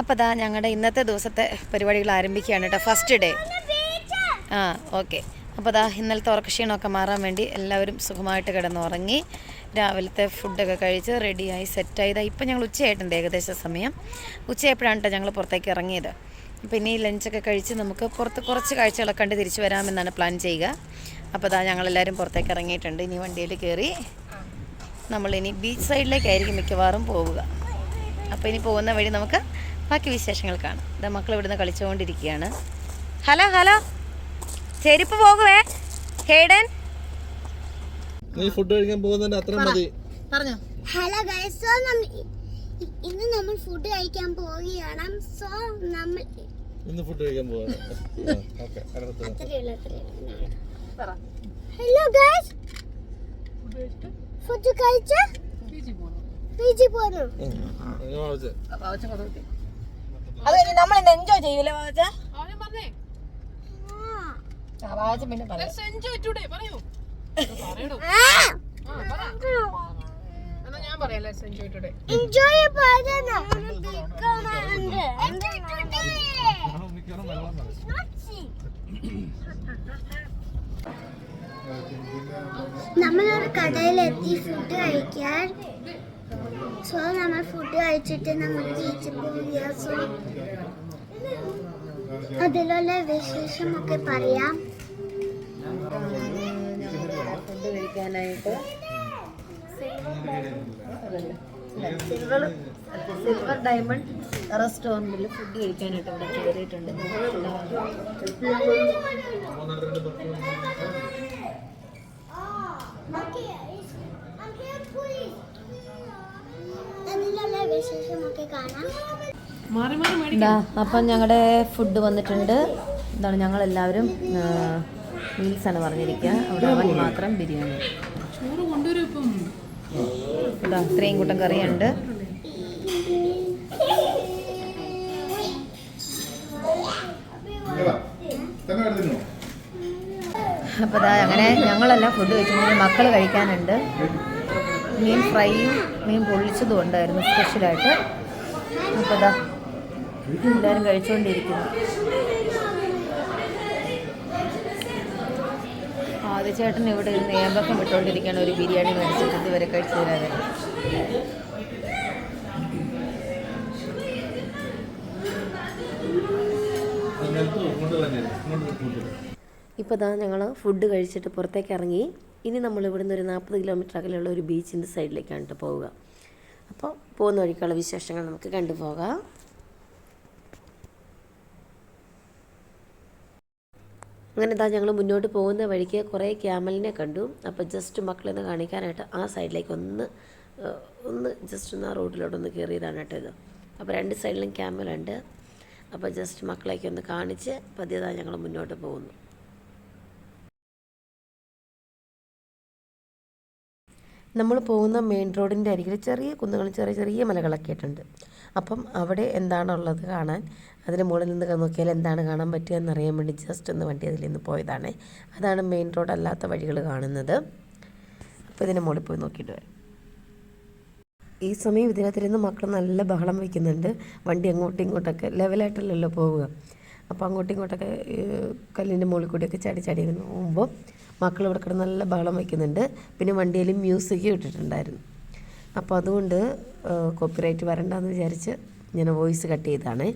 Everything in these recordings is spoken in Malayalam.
അപ്പോൾ ദാ ഞങ്ങളുടെ ഇന്നത്തെ ദിവസത്തെ പരിപാടികൾ ആരംഭിക്കുകയാണ് കേട്ടോ ഫസ്റ്റ് ഡേ ആ ഓക്കെ അപ്പോൾ ദാ ഇന്നലത്തെ ഉറക്കക്ഷീണമൊക്കെ മാറാൻ വേണ്ടി എല്ലാവരും സുഖമായിട്ട് കിടന്നുറങ്ങി. രാവിലത്തെ ഫുഡൊക്കെ കഴിച്ച് റെഡിയായി സെറ്റായി. ഇതാ ഇപ്പം ഞങ്ങൾ ഉച്ചയായിട്ടുണ്ട് ഏകദേശം സമയം. ഉച്ചയായപ്പോഴാണ് കേട്ടോ ഞങ്ങൾ പുറത്തേക്ക് ഇറങ്ങിയത്. അപ്പോൾ ഇനി ലഞ്ചൊക്കെ കഴിച്ച് നമുക്ക് പുറത്ത് കുറച്ച് കാഴ്ചകളൊക്കെ കണ്ട് തിരിച്ചു വരാമെന്നാണ് പ്ലാൻ ചെയ്യുക. അപ്പോൾ ദാ ഞങ്ങളെല്ലാവരും പുറത്തേക്ക് ഇറങ്ങിയിട്ടുണ്ട്. ഇനി വണ്ടിയിൽ കയറി നമ്മളിനി ബീച്ച് സൈഡിലേക്കായിരിക്കും മിക്കവാറും പോവുക. അപ്പോൾ ഇനി പോകുന്ന വഴി നമുക്ക് ബാക്കി വിശേഷങ്ങൾ കാണാം ഇതാ മക്കൾ ഇവിടുന്ന് കളിച്ചുകൊണ്ടിരിക്കുകയാണ് ഹലോ ഹലോ ചെരുപ്പ് പോകുവേ ഹേഡൻ നീ ഫുഡ് കഴിക്കാൻ പോകുന്നതിന്റെ അത്ര മതി പറഞ്ഞോ ഹലോ ഗൈസ് സോ നമ്മൾ ഇന്ന് നമ്മൾ ഫുഡ് കഴിക്കാൻ പോവുകയാണ് സോ നമ്മൾ ഇന്ന് ഫുഡ് കഴിക്കാൻ പോവാണ് ഓക്കെ ഹലോ ഗൈസ് ഫുഡ് കഴിച്ച പീജി പോന്നു അത് കഴിഞ്ഞ് നമ്മൾ ഇന്ന് എൻജോയ് ചെയ്യൂലേ വാവച്ച വാവച്ച പിന്നെ പറയാം. എൻജോയ് ചെയ്യണം എൻജോയ് നമ്മളൊരു കടയിലെത്തി ഫുഡ് കഴിക്കാൻ. സോ നമ്മൾ ഫുഡ് കഴിച്ചിട്ട് നമ്മൾ ബീച്ചിൽ പോവുക സോ അതിലുള്ള വിശേഷമൊക്കെ പറയാം. ഫുഡ് കഴിക്കാനായിട്ട് സിൽവർ സിൽവർ ഡയമണ്ട് റെസ്റ്റോറന്റിൽ ഫുഡ് കഴിക്കാനായിട്ട് ഇവിടെ കയറിയിട്ടുണ്ട് അപ്പം ഞങ്ങളുടെ ഫുഡ് വന്നിട്ടുണ്ട്. എന്താണ് ഞങ്ങളെല്ലാവരും മീൽസാണ് പറഞ്ഞിരിക്കുക അവിടെ അവൻ മാത്രം ബിരിയാണി. ഇതാ ഇത്രയും കൂട്ടം കറിയുണ്ട്. അപ്പോൾ അതാ അങ്ങനെ ഞങ്ങളെല്ലാം ഫുഡ് കഴിച്ചു മക്കൾ കഴിക്കാനുണ്ട്. മീൻ ഫ്രൈയും മീൻ പൊള്ളിച്ചതും ഉണ്ടായിരുന്നു സ്പെഷ്യലായിട്ട്. അപ്പോൾ ഇതാ എല്ലാവരും കഴിച്ചുകൊണ്ടിരിക്കുന്നു. ആദ്യചേട്ടൻ ഇവിടെ ഇരുന്ന് ഏമ്പക്കം വിട്ടുകൊണ്ടിരിക്കുകയാണ് ഒരു ബിരിയാണി മേടിച്ചിട്ട് ഇതുവരെ കഴിച്ചു തരാതെ. ഇപ്പോൾ ഇതാ ഞങ്ങൾ ഫുഡ് കഴിച്ചിട്ട് പുറത്തേക്ക് ഇറങ്ങി. ഇനി നമ്മൾ ഇവിടുന്ന് ഒരു നാൽപ്പത് കിലോമീറ്റർ അകലെയുള്ള ഒരു ബീച്ചിന്റെ സൈഡിലേക്കാണ് കേട്ടോ പോവുക. അപ്പോൾ പോകുന്ന വഴിക്കുള്ള വിശേഷങ്ങൾ നമുക്ക് കണ്ടുപോകാം. അങ്ങനെ ഇതാ ഞങ്ങൾ മുന്നോട്ട് പോകുന്ന വഴിക്ക് കുറേ ക്യാമലിനെ കണ്ടു. അപ്പോൾ ജസ്റ്റ് മക്കളെന്ന് കാണിക്കാനായിട്ട് ആ സൈഡിലേക്ക് ഒന്ന് ഒന്ന് ജസ്റ്റ് ഒന്ന് ആ റോഡിലോട്ട് ഒന്ന് കയറിയതാണ് കേട്ടോ ഇത്. അപ്പോൾ രണ്ട് സൈഡിലും ക്യാമലുണ്ട് അപ്പോൾ ജസ്റ്റ് മക്കളേക്ക് ഒന്ന് കാണിച്ച് പതിയതാണ് ഞങ്ങൾ മുന്നോട്ട് പോകുന്നു. നമ്മൾ പോകുന്ന മെയിൻ റോഡിന്റെ അരികിൽ ചെറിയ കുന്നുകളും ചെറിയ ചെറിയ മലകളൊക്കെ ആയിട്ടുണ്ട്. അപ്പം അവിടെ എന്താണുള്ളത് കാണാൻ? അതിന് മുകളിൽ നിന്ന് നോക്കിയാൽ എന്താണ് കാണാൻ പറ്റുക എന്നറിയാൻ വേണ്ടി ജസ്റ്റ് ഒന്ന് വണ്ടി അതിൽ നിന്ന് പോയതാണ്. അതാണ് മെയിൻ റോഡ് അല്ലാത്ത വഴികൾ കാണുന്നത്. അപ്പോൾ ഇതിന് മുകളിൽ പോയി നോക്കിയിട്ട് വരാം. ഈ സമയം ഇതിനകത്തിരുന്ന് മക്കൾ നല്ല ബഹളം വയ്ക്കുന്നുണ്ട്. വണ്ടി അങ്ങോട്ടും ഇങ്ങോട്ടൊക്കെ ലെവലായിട്ടല്ലല്ലോ പോവുക. അപ്പോൾ അങ്ങോട്ടും ഇങ്ങോട്ടൊക്കെ കല്ലിന്റെ മുകളിൽ കൂടിയൊക്കെ ചാടി ചാടി പോകുമ്പോൾ മക്കൾ ഇവിടെ കിടന്ന് നല്ല ബഹളം വയ്ക്കുന്നുണ്ട് പിന്നെ വണ്ടിയിൽ മ്യൂസിക് ഇട്ടിട്ടുണ്ടായിരുന്നു. അപ്പോൾ അതുകൊണ്ട് കോപ്പിറൈറ്റ് വരണ്ടെന്ന് വിചാരിച്ച് ഞാൻ വോയിസ് കട്ട് ചെയ്താണ്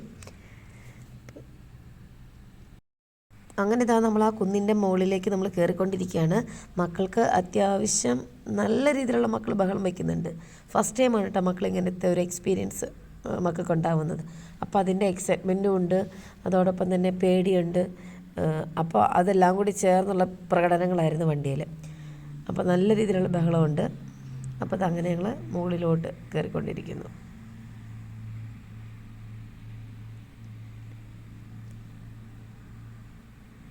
അങ്ങനെ ഇതാ നമ്മൾ ആ കുന്നിന്റെ മുകളിലേക്ക് നമ്മൾ കയറിക്കൊണ്ടിരിക്കുകയാണ് മക്കൾക്ക് അത്യാവശ്യം നല്ല രീതിയിലുള്ള മക്കൾ ബഹളം വയ്ക്കുന്നുണ്ട് ഫസ്റ്റ് ടൈമാണ് കേട്ടോ മക്കൾ ഇങ്ങനത്തെ ഒരു എക്സ്പീരിയൻസ് മക്കൾക്ക് ഉണ്ടാവുന്നത് അപ്പോൾ അതിന്റെ എക്സൈറ്റ്മെന്റും ഉണ്ട്. അതോടൊപ്പം തന്നെ പേടിയുണ്ട്. അപ്പോൾ അതെല്ലാം കൂടി ചേർന്നുള്ള പ്രകടനങ്ങളായിരുന്നു വണ്ടിയിൽ അപ്പോൾ നല്ല രീതിയിലുള്ള ബഹളമുണ്ട്. അപ്പോൾ അതങ്ങനെ ഞങ്ങൾ മുകളിലോട്ട് കയറിക്കൊണ്ടിരിക്കുന്നു.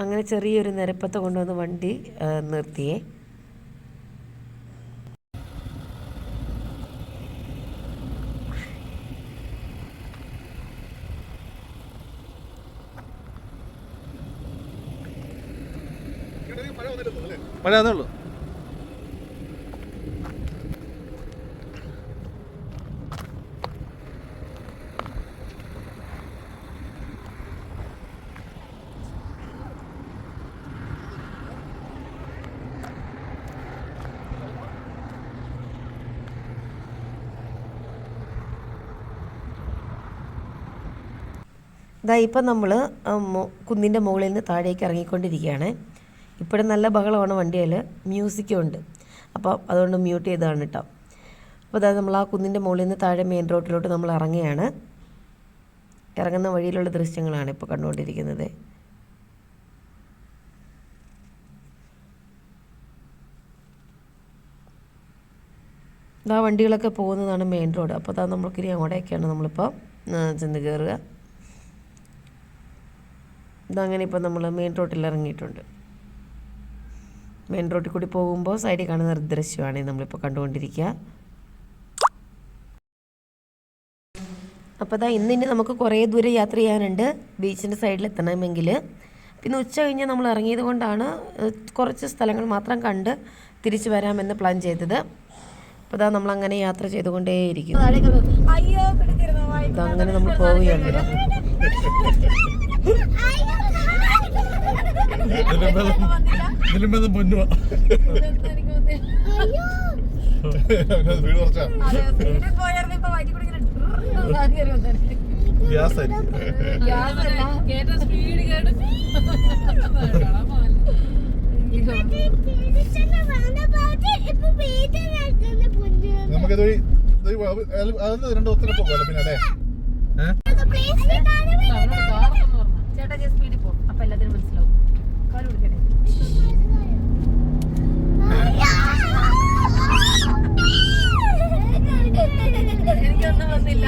അങ്ങനെ ചെറിയൊരു നിരപ്പത്ത് കൊണ്ടുവന്ന് വണ്ടി നിർത്തിയേ. പറയാതേ ഉള്ളൂ ഇതാ ഇപ്പം നമ്മൾ കുന്നിന്റെ മുകളിൽ നിന്ന് താഴേക്ക് ഇറങ്ങിക്കൊണ്ടിരിക്കുകയാണ്. ഇപ്പോഴും നല്ല ബഹളമാണ് വണ്ടിയിൽ. മ്യൂസിക്കും ഉണ്ട്. അപ്പോൾ അതുകൊണ്ട് മ്യൂട്ട് ചെയ്തതാണ് കേട്ടോ അപ്പോൾ അതായത് നമ്മൾ ആ കുന്നിന്റെ മുകളിൽ നിന്ന് താഴെ മെയിൻ റോഡിലോട്ട് നമ്മൾ ഇറങ്ങുകയാണ്. ഇറങ്ങുന്ന വഴിയിലുള്ള ദൃശ്യങ്ങളാണ് ഇപ്പോൾ കണ്ടുകൊണ്ടിരിക്കുന്നത്. ആ വണ്ടികളൊക്കെ പോകുന്നതാണ് മെയിൻ റോഡ് അപ്പോൾ അതാ നമ്മൾക്കിനി അങ്ങോട്ടേക്കാണ് നമ്മളിപ്പോൾ ചെന്ന് കയറുക ഇതങ്ങനെ ഇപ്പോൾ നമ്മൾ മെയിൻ റോഡിൽ ഇറങ്ങിയിട്ടുണ്ട്. മെയിൻ റോഡിൽ കൂടി പോകുമ്പോൾ സൈഡിൽ കാണുന്ന ദൃശ്യമാണ് നമ്മളിപ്പോൾ കണ്ടുകൊണ്ടിരിക്കുക. അപ്പോൾ അതാ ഇനി നമുക്ക് കുറേ ദൂരം യാത്ര ചെയ്യാനുണ്ട്. ബീച്ചിന്റെ സൈഡിൽ എത്തണമെങ്കിൽ പിന്നെ ഉച്ച കഴിഞ്ഞ് നമ്മൾ ഇറങ്ങിയത് കൊണ്ടാണ് കുറച്ച് സ്ഥലങ്ങൾ മാത്രം കണ്ട് തിരിച്ചു വരാമെന്ന് പ്ലാൻ ചെയ്തത്. അപ്പോൾ അതാ നമ്മളങ്ങനെ യാത്ര ചെയ്തുകൊണ്ടേയിരിക്കും അങ്ങനെ നമ്മൾ പോവുകയാണ്. ഇതിലും ഭേദം പൊന്നുവാ ഗ്യാസ് നമുക്കിത് രണ്ട് ഒത്തിരി പിന്നെ അല്ലേ ചേട്ടാ സ്പീഡിൽ പോകും അപ്പൊ എല്ലാത്തിനും മനസ്സിലാവും എനിക്കൊന്നും വന്നില്ല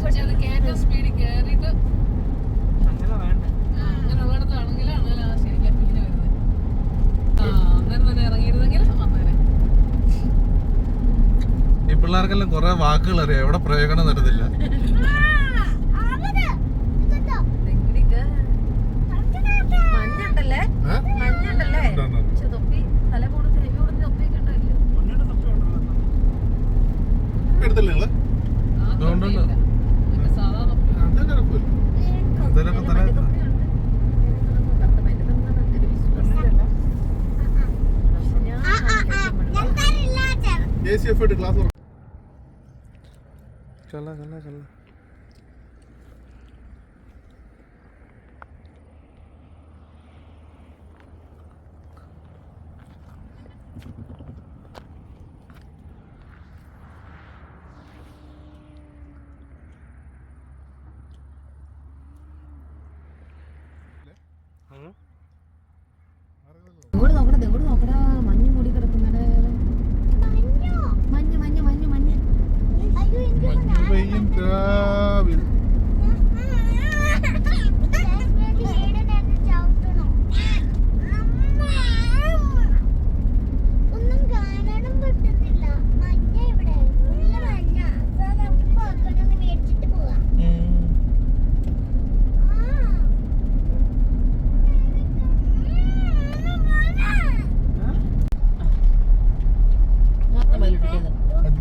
പക്ഷെ അത് കയറ്റം സ്പീഡിൽ കയറിയിട്ട് അങ്ങനെ വേണ്ട അങ്ങനെ ഉള്ളിടത്താണെങ്കിൽ അങ്ങനെ ആ ശരിക്കും ഫീൽ വരുന്നത് ആ അന്നേരം തന്നെ ഇറങ്ങിയിരുന്നെങ്കിൽ അന്നേരം ഈ പിള്ളേർക്കെല്ലാം കുറെ വാക്കുകൾ അറിയാം. എവിടെ പ്രയോജനം നടത്തില്ല എടുത്തില്ലേ അതിലൊക്കെ എ സി എഫ് ഇട്ട് ക്ലാസ് 行了，行了，行了。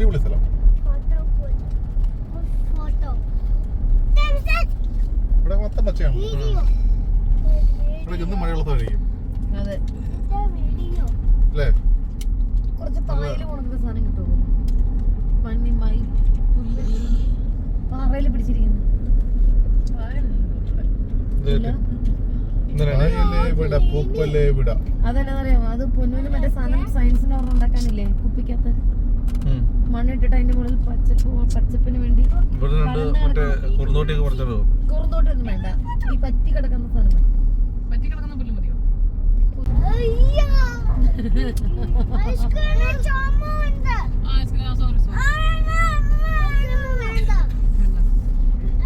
അടിപൊളി സ്ഥലം. ഇവിടെ മൊത്തം പച്ചയാണ്. ഇവിടെ ഇന്നും മഴയുള്ള സ്ഥലമായിരിക്കും അതെ. വീഡിയോ അല്ലേ? കുറച്ച് പായൽ സാധനം കിട്ടുമോ? മഞ്ഞ് മയിൽ പുല്ല്. പാറയിൽ പിടിച്ചിരിക്കുന്നു. അതെന്നാ അത് പൊന്നൂന് മറ്റേ സാധനം സയൻസിന് ഓർമ്മ ഉണ്ടാക്കാനില്ലേ കുപ്പിക്കകത്ത്. മണ്ണിട്ടിട്ട് അതിന്റെ മുകളിൽ പച്ചപ്പ് പച്ചപ്പിന് വേണ്ടി മറ്റേ കുറുന്തോട്ടിയൊക്കെ പറിച്ചോ വേണ്ട. ഈ പറ്റി കിടക്കുന്ന സാധനം പറ്റി കിടക്കുന്ന പുല്ല് മതിയോ? അയ്യോ! ഐസ്ക്രീം ചുമണ്ട് ആ ഐസ്ക്രീം സോറി സോറി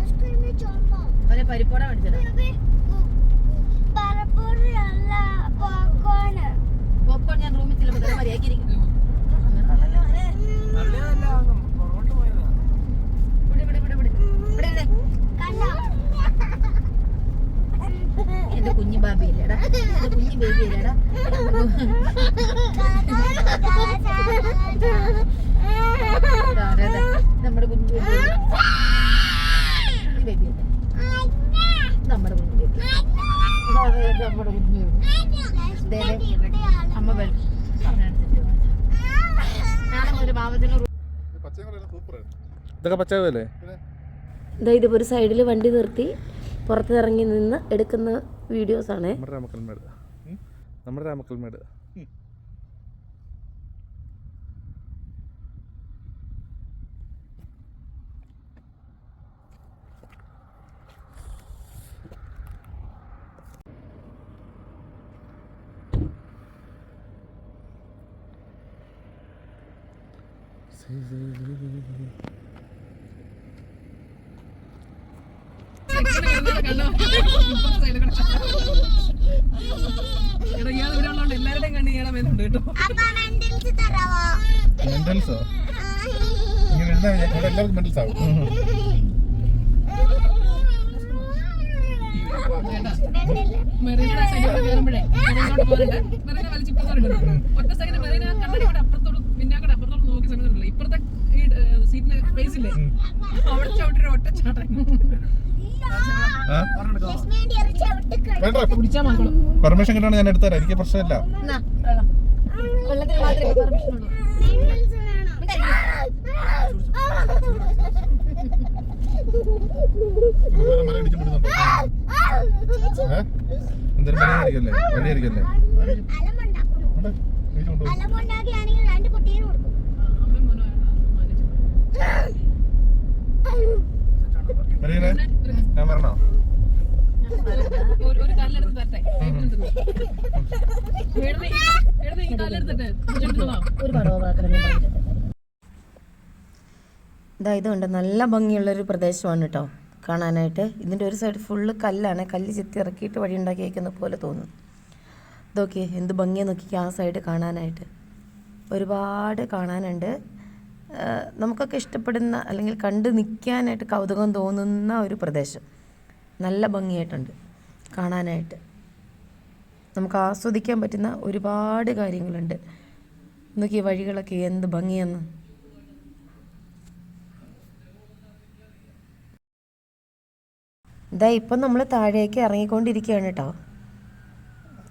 ഐസ്ക്രീം ചുമ. അവരെ പരിപ്പോട മേടിച്ചത്. പോപ്കോൺ ഞാൻ റൂമിൽ ചിലപ്പോൾ മര്യാദക്കിരിക്കും ഇവിടെ ഇവിടെ ഇവിടെ ഇവിടെ ഇവിടെ ഇരുന്നേ. കണ്ടോ എന്റെ കുഞ്ഞു ബാബി അല്ലേടാ എന്റെ കുഞ്ഞു ബേബി അല്ലേടാ. നമ്മുടെ കുഞ്ഞു ബേബി? കുഞ്ഞു ബേബി അല്ലേ? നമ്മുടെ കുഞ്ഞു ബേബി നമ്മുടെ കുഞ്ഞു ബേബി അമ്മ സൂപ്പറാണ് ഇതൊക്കെ പച്ചവല്ലേ ഇതാ ഇതിപ്പോ ഒരു സൈഡിൽ വണ്ടി നിർത്തി. പുറത്തിറങ്ങി നിന്ന് എടുക്കുന്ന വീഡിയോസാണ്. നമ്മുടെ രാമക്കൽമേട്. ഇയാൾ ഇവിടെ ഉള്ളതുകൊണ്ട് എല്ലാവരുടെയും കണ്ണ് ഇയാളെ മേലുണ്ട് കേട്ടോ മെന്റൽസ് ഇങ്ങനെ എല്ലാവർക്കും മെന്റൽസ് ആവും മെറീനയുടെ സൈഡിൽ കയറുമ്പോഴേ മെറീനോട്ട് പോകണ്ട മെറീന വലിച്ചിപ്പുറത്തോട്ട് ഒറ്റ സെക്കൻഡ് മെറീന കണ്ണടി കൂടെ അപ്പുറത്തോട്ട് പിന്നെ കൂടെ അപ്പുറത്തോട്ട് നോക്കി സമയത്തുണ്ടല്ലോ ഇപ്പുറത്തെ ഈ സീറ്റിന്റെ സ്പേസ് ഇല്ലേ അവിടെ ചവിട്ടിട്ട് ഒറ്റ ചാട്ടം പെർമിഷൻ കിട്ടാണ് ഞാൻ എടുത്തരാം എനിക്ക് പ്രശ്നമില്ല. എന്തായാലും. അലമുണ്ടാക്കിയാണെങ്കിൽ രണ്ട് കുട്ടിയെ കൊടുക്കും. മരീനെ ഞാൻ പറഞ്ഞോ ഒരു ഈ ഇതാ ഇതുണ്ട്. നല്ല ഭംഗിയുള്ളൊരു പ്രദേശമാണ് കേട്ടോ കാണാനായിട്ട്. ഇതിന്റെ ഒരു സൈഡ് ഫുള്ള് കല്ലാണ്. കല്ല് ചെത്തി ഇറക്കിയിട്ട് വഴി ഉണ്ടാക്കിയേക്കുന്ന പോലെ തോന്നും. ഇതൊക്കെ എന്ത് ഭംഗിയാ നോക്കിക്കുക ആ സൈഡ് കാണാനായിട്ട്. ഒരുപാട് കാണാനുണ്ട്. നമുക്കൊക്കെ ഇഷ്ടപ്പെടുന്ന അല്ലെങ്കിൽ കണ്ട് നിൽക്കാനായിട്ട് കൗതുകം തോന്നുന്ന ഒരു പ്രദേശം. നല്ല ഭംഗിയായിട്ടുണ്ട് കാണാനായിട്ട്. നമുക്ക് ആസ്വദിക്കാൻ പറ്റുന്ന ഒരുപാട് കാര്യങ്ങളുണ്ട്. നോക്കി വഴികളൊക്കെ എന്ത് ഭംഗിയെന്ന്. ഇതാ ഇപ്പം നമ്മൾ താഴേക്ക് ഇറങ്ങിക്കൊണ്ടിരിക്കുകയാണ് കേട്ടോ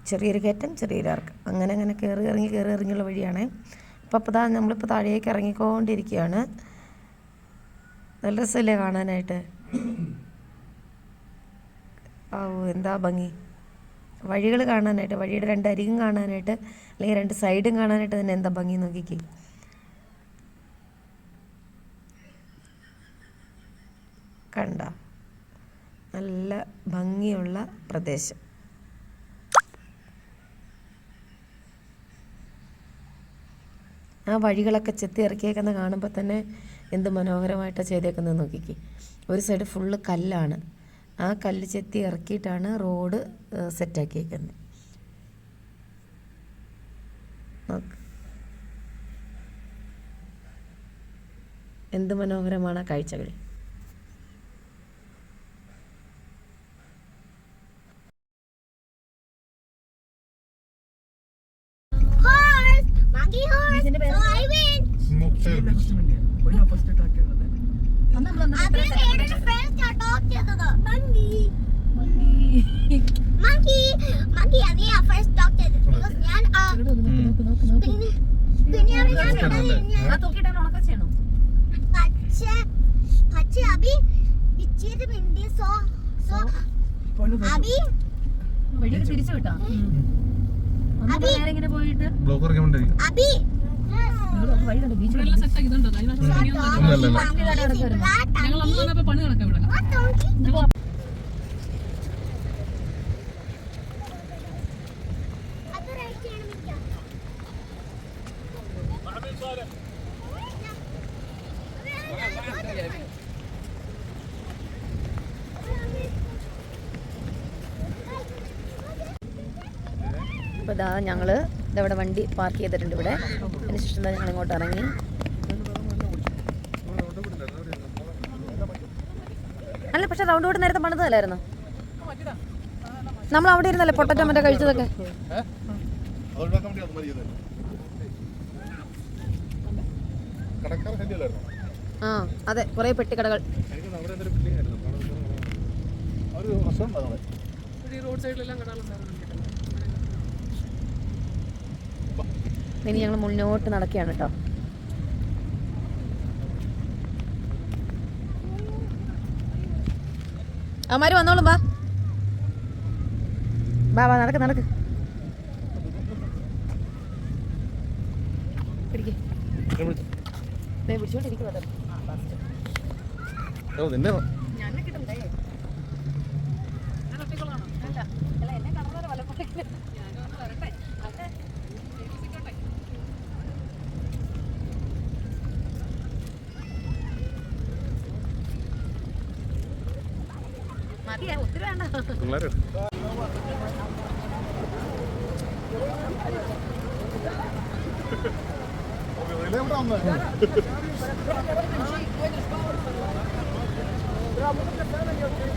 ചെറിയൊരു കയറ്റം ചെറിയൊരു ഇറക്കം അങ്ങനെ അങ്ങനെ കയറി ഇറങ്ങി കയറി ഇറങ്ങിയുള്ള വഴിയാണ്. അപ്പോൾ അപ്പോൾ നമ്മളിപ്പോൾ താഴേക്ക് ഇറങ്ങിക്കൊണ്ടിരിക്കുകയാണ് നല്ല രസമല്ലേ കാണാനായിട്ട്. ഓ എന്താ ഭംഗി. വഴികൾ കാണാനായിട്ട് വഴിയുടെ രണ്ട് അരികും കാണാനായിട്ട് അല്ലെങ്കിൽ രണ്ട് സൈഡും കാണാനായിട്ട് തന്നെ എന്താ ഭംഗി നോക്കിക്കേ. കണ്ട. നല്ല ഭംഗിയുള്ള പ്രദേശം. ആ വഴികളൊക്കെ ചെത്തി ഇറക്കിയേക്കുന്ന കാണുമ്പോൾ തന്നെ എന്ത് മനോഹരമായിട്ടാണ് ചെയ്തേക്കുന്നത് നോക്കിക്ക്. ഒരു സൈഡ് ഫുള്ള് കല്ലാണ്. ആ കല്ല് ചെത്തി ഇറക്കിയിട്ടാണ് റോഡ് സെറ്റാക്കിയേക്കുന്നത് എന്ത് മനോഹരമാണ് കാഴ്ചകൾ. തിരിച്ചു വിട്ടാ? പോയിട്ട്. ബ്ലോക്ക് ഇറങ്ങിക്കൊണ്ടിരിക്കും അബി ഞങ്ങൾ അന്ന് വന്നപ്പോ പണി നടക്കാം ഇവിടെ അപ്പോൾ ഇതാ ഞങ്ങൾ ഇതവിടെ വണ്ടി പാർക്ക് ചെയ്തിട്ടുണ്ട് ഇവിടെ അതിനുശേഷം ഞങ്ങൾ ഇങ്ങോട്ട് ഇറങ്ങി അല്ല പക്ഷെ റൗണ്ട് കൂടെ നേരത്തെ പണിതല്ലായിരുന്നു നമ്മൾ അവിടെ ഇരുന്നല്ലേ പൊട്ടറ്റോ മറ്റേ കഴിച്ചതൊക്കെ ആ അതെ കുറെ പെട്ടിക്കടകൾ എനിക്ക് അവിടെ എന്തൊരു building ആയിരുന്നു. അവിടെ ഒരു- ഒരു restaurant ആണ് അവിടെ. ഈ റോഡ് സൈഡിലെല്ലാം കടാളുണ്ടായിരുന്നു ഇനി ഞങ്ങൾ മുന്നോട്ട് നടക്കുകയാണ് കേട്ടോ. അവന്മാര് വന്നോളും വാ. വാ വാ നടക്ക് നടക്ക്. പിടിക്കേ. ദേ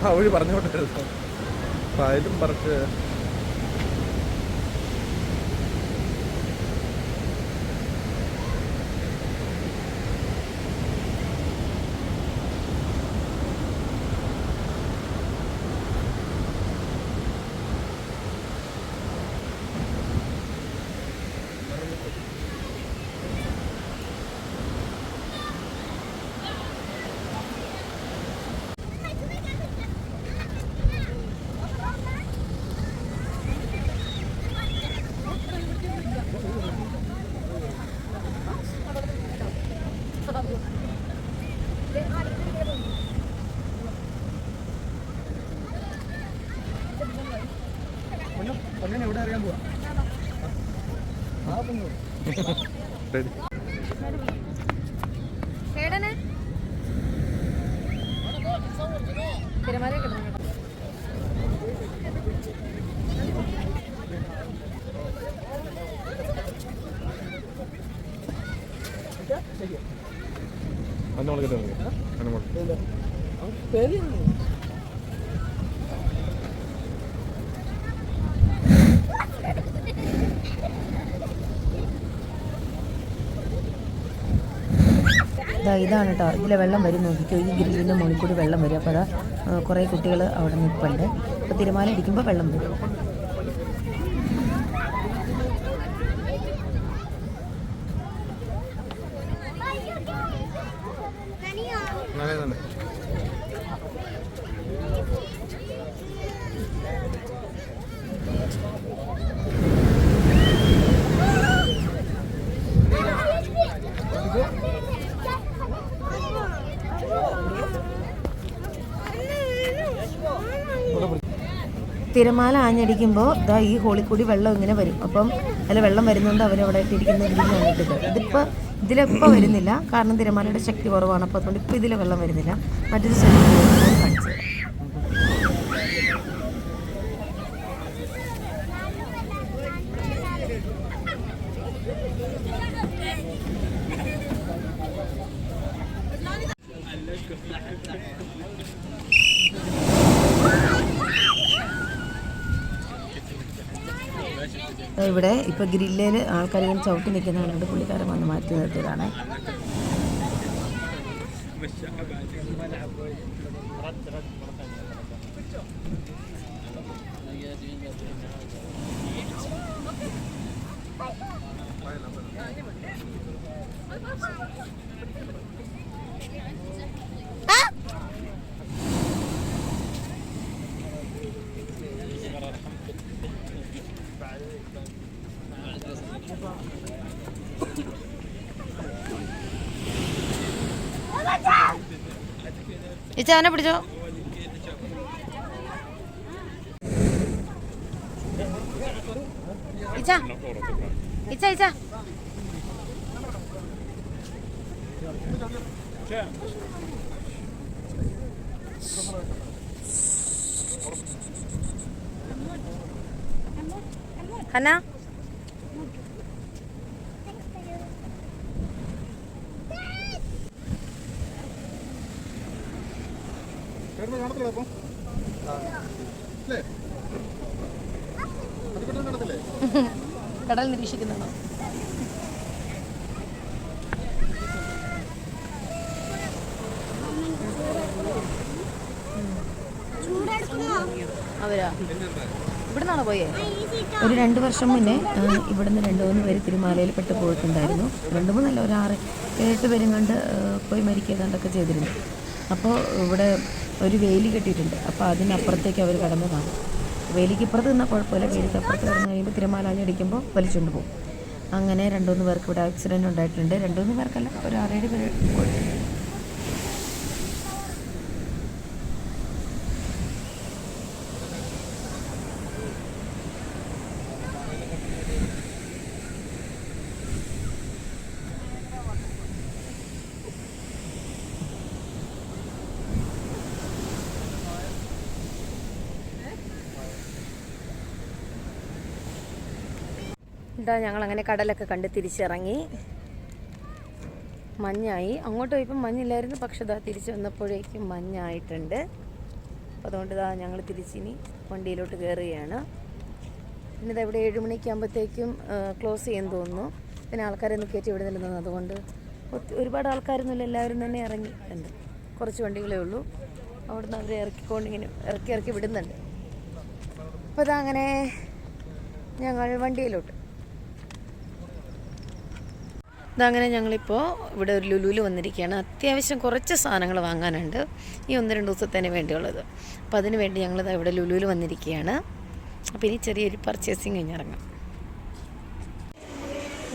ആ വഴി ഫയലും അറിയാൻ തിരമാല ഇതാണ് കേട്ടോ ഇതിലെ വെള്ളം വരും നോക്കിക്കോ. ഈ ഗ്രില്ലിന്റെ മുകളിൽ കൂടി വെള്ളം വരും. അപ്പോൾ അതാ കുറേ കുട്ടികൾ അവിടെ നിൽപ്പുണ്ട്. അപ്പോൾ തിരമാല ഇടിക്കുമ്പോൾ വെള്ളം വരും. തിരമാല ആഞ്ഞടിക്കുമ്പോൾ ഇതാ ഈ ഹോളിക്കൂടി കൂടി വെള്ളം ഇങ്ങനെ വരും. അപ്പം അതിൽ വെള്ളം വരുന്നതുകൊണ്ട് അവരവിടെ ഇട്ടിരിക്കുന്ന ഗ്രില്ലാണ് ഇട്ടത് ഇതിപ്പോൾ ഇതിലിപ്പോൾ വരുന്നില്ല. കാരണം തിരമാലയുടെ ശക്തി കുറവാണ്. അപ്പോൾ അതുകൊണ്ട് ഇപ്പോൾ ഇതിൽ വെള്ളം വരുന്നില്ല. മറ്റൊരു സ്ഥലത്ത് കാണിച്ചത് ഇവിടെ ഇപ്പോൾ ഗ്രില്ലിൽ ആൾക്കാർ ചവിട്ടി നിൽക്കുന്ന കണ്ടിട്ട് പുള്ളിക്കാരൻ വന്ന് മാറ്റി നിർത്തിയതാണ്. ഇച്ച അവനെ പിടിച്ചോ. കടൽ നിരീക്ഷിക്കുന്നുണ്ടോ? അവരാ. ഇവിടുന്നാണോ പോയേ? ഒരു രണ്ട് വർഷം മുന്നേ ഇവിടുന്ന് രണ്ട് മൂന്ന് പേര് തിരുമാലയിൽ പെട്ട് പോയിട്ടുണ്ടായിരുന്നു. രണ്ടു മൂന്നല്ല ഒരു ആറ് ഏഴ് പേരും കണ്ട് പോയി മരിക്കുക കണ്ടൊക്കെ ചെയ്തിരുന്നു. അപ്പോൾ ഇവിടെ ഒരു വേലി കെട്ടിയിട്ടുണ്ട്. അപ്പോൾ അതിനപ്പുറത്തേക്ക് അവർ കടന്നതാണ് വേലിക്ക് ഇപ്പുറത്ത് നിന്നാൽ കുഴപ്പമില്ല. വേലിക്ക് അപ്പുറത്ത് കടന്നു കഴിയുമ്പോൾ തിരമാല അടിക്കുമ്പോൾ വലിച്ചുകൊണ്ട് പോകും. അങ്ങനെ രണ്ടുമൂന്ന് പേർക്ക് ഇവിടെ ആക്സിഡന്റ് ഉണ്ടായിട്ടുണ്ട്. രണ്ടുമൂന്ന് പേർക്കല്ല ഒരു ആറേഴ് പേര് ഇതാ ഞങ്ങൾ അങ്ങനെ കടലൊക്കെ കണ്ട് തിരിച്ചിറങ്ങി. മഞ്ഞായി. അങ്ങോട്ട് പോയപ്പോൾ മഞ്ഞില്ലായിരുന്നു പക്ഷെ ഇതാ തിരിച്ച് വന്നപ്പോഴേക്കും മഞ്ഞായിട്ടുണ്ട്. അപ്പോൾ അതുകൊണ്ട് ഇതാ ഞങ്ങൾ തിരിച്ചിനി വണ്ടിയിലോട്ട് കയറുകയാണ് പിന്നെ ഇതെവിടെ ഏഴ് മണിക്കാകുമ്പോഴത്തേക്കും ക്ലോസ് ചെയ്യാൻ തോന്നുന്നു. പിന്നെ ആൾക്കാരൊന്നും കയറ്റി ഇവിടെ നിന്നു അതുകൊണ്ട് ഒരുപാട് ആൾക്കാരൊന്നുമില്ല എല്ലാവരും തന്നെ ഇറങ്ങി. ഇറങ്ങിയിട്ടുണ്ട് കുറച്ച് വണ്ടികളേ ഉള്ളൂ. അവിടുന്ന് അവർ ഇറക്കിക്കൊണ്ട് ഇങ്ങനെ ഇറക്കി ഇറക്കി വിടുന്നുണ്ട്. അപ്പോൾ അതങ്ങനെ ഞങ്ങൾ വണ്ടിയിലോട്ട്. ഇതങ്ങനെ ഞങ്ങളിപ്പോൾ ഇവിടെ ഒരു ലുലുവിൽ വന്നിരിക്കുകയാണ്. അത്യാവശ്യം കുറച്ച് സാധനങ്ങൾ വാങ്ങാനുണ്ട്. ഈ ഒന്ന് രണ്ട് ദിവസത്തേന് വേണ്ടിയുള്ളത്. അപ്പോൾ അതിന് വേണ്ടി ഞങ്ങളിതാ ഇവിടെ ലുലുവിൽ വന്നിരിക്കുകയാണ്. അപ്പോൾ ഇനി ചെറിയൊരു പർച്ചേസിങ് കഴിഞ്ഞിറങ്ങാം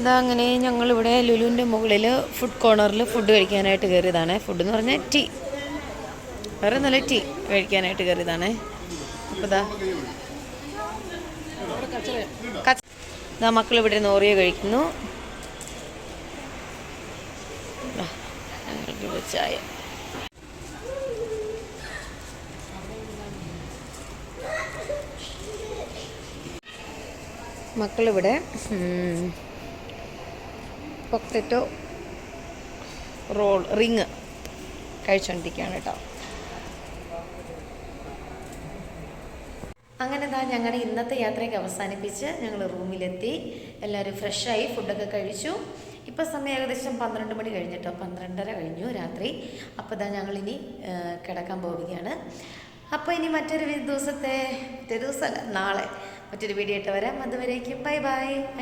ഇതാ അങ്ങനെ ഞങ്ങളിവിടെ ലുലുവിന്റെ മുകളിൽ ഫുഡ് കോർണറിൽ ഫുഡ് കഴിക്കാനായിട്ട് കയറിയതാണ്. ഫുഡ് എന്ന് പറഞ്ഞാൽ ടീ വേറെ നല്ല ടീ കഴിക്കാനായിട്ട് കയറിയതാണ്. അപ്പോൾ ഇതാ ഇതാ മക്കൾ ഇവിടെ നിന്ന് ഓറിയോ കഴിക്കുന്നു. ദാ, ഞങ്ങൾക്കിവിടെ ചായ മക്കളിവിടെ പൊക്കറ്റോ റോൾ റിങ് കഴിച്ചുകൊണ്ടിരിക്കുകയാണ് കേട്ടോ. അങ്ങനെ താ ഞങ്ങളുടെ ഇന്നത്തെ യാത്രയൊക്കെ അവസാനിപ്പിച്ച് ഞങ്ങൾ റൂമിലെത്തി എല്ലാവരും ഫ്രഷായി ഫുഡൊക്കെ കഴിച്ചു. ഇപ്പോൾ സമയം ഏകദേശം പന്ത്രണ്ട് മണി കഴിഞ്ഞിട്ടോ? പന്ത്രണ്ടര കഴിഞ്ഞു രാത്രി. അപ്പോൾ ഇതാ ഞങ്ങൾ ഇനി കിടക്കാൻ പോവുകയാണ്. അപ്പോൾ ഇനി മറ്റൊരു ദിവസത്തെ മറ്റൊരു ദിവസമല്ല നാളെ മറ്റൊരു വീഡിയോ ഇട്ട് വരാം. അതുവരേക്കും ബൈ ബൈ.